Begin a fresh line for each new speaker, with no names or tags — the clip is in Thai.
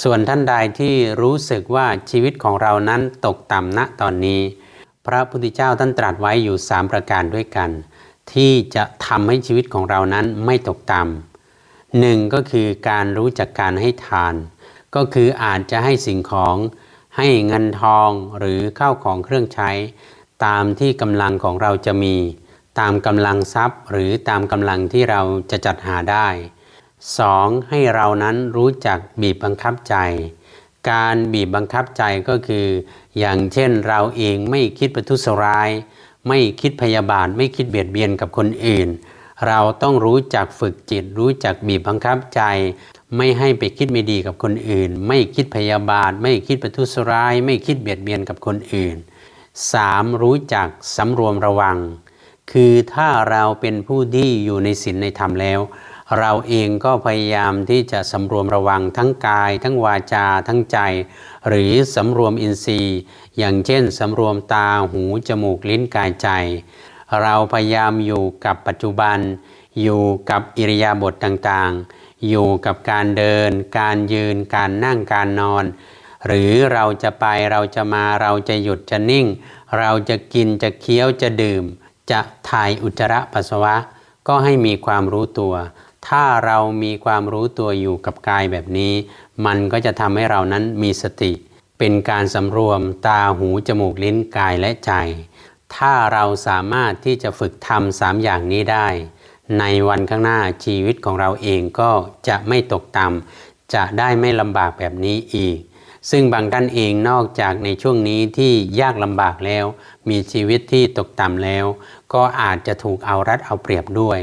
ส่วนท่านใดที่รู้สึกว่าชีวิตของเรานั้นตกต่ำณตอนนี้ พระพุทธเจ้าท่านตรัสไว้อยู่ 3 ประการด้วยกัน ที่จะทำให้ชีวิตของเรานั้นไม่ตกต่ำหนึ่งก็คือการรู้จักการให้ทาน ก็คืออาจจะให้สิ่งของให้เงินทองหรือข้าวของเครื่องใช้ ตามที่กำลังของเราจะมี ตามกำลังทรัพย์ หรือตามกำลังที่เราจะจัดหาได้ 2. ให้เรานั้นรู้จักบีบบังคับใจ การบีบบังคับใจก็คือ อย่างเช่นเราเองไม่คิดประทุษร้าย ไม่คิดพยาบาทไม่คิดเบียดเบียนกับคนอื่น เราต้องรู้จักฝึกจิต รู้จักบีบบังคับใจ ไม่ให้ไปคิดไม่ดีกับคนอื่น ไม่คิดพยาบาท ไม่คิดประทุษร้าย ไม่คิดเบียดเบียนกับคนอื่น 3. รู้จักสำรวมระวัง คือถ้าเราเป็นผู้ที่อยู่ในศีลในธรรมแล้ว เราเองก็พยายามที่จะสำรวมระวังทั้งกาย ทั้งวาจาทั้งใจ หรือสำรวมอินทรีย์ อย่างเช่นสำรวมตาหูจมูกลิ้นกายใจ เราพยายามอยู่กับปัจจุบัน อยู่กับอิริยาบถต่างๆ อยู่กับการเดิน การยืนการนั่งการนอน หรือเราจะไปเราจะมาเราจะหยุดจะนิ่ง เราจะกินจะเคี้ยวจะดื่ม จะถ่ายอุจจาระปัสสาวะก็ให้มีความรู้ตัว ถ้าเรามีความรู้ตัวอยู่กับกายแบบนี้ มันก็จะทำให้เรานั้นมีสติ เป็นการสำรวมตาหูจมูกลิ้นกายและใจ ถ้าเราสามารถที่จะฝึกทำสามอย่างนี้ได้ ในวันข้างหน้าชีวิตของเราเองก็จะไม่ตกต่ำจะได้ไม่ลำบากแบบนี้อีก ซึ่งบางท่านเองนอกจากในช่วงนี้ที่ยากลำบากแล้ว มีชีวิตที่ตกต่ำแล้ว ก็อาจจะถูกเอารัดเอาเปรียบด้วย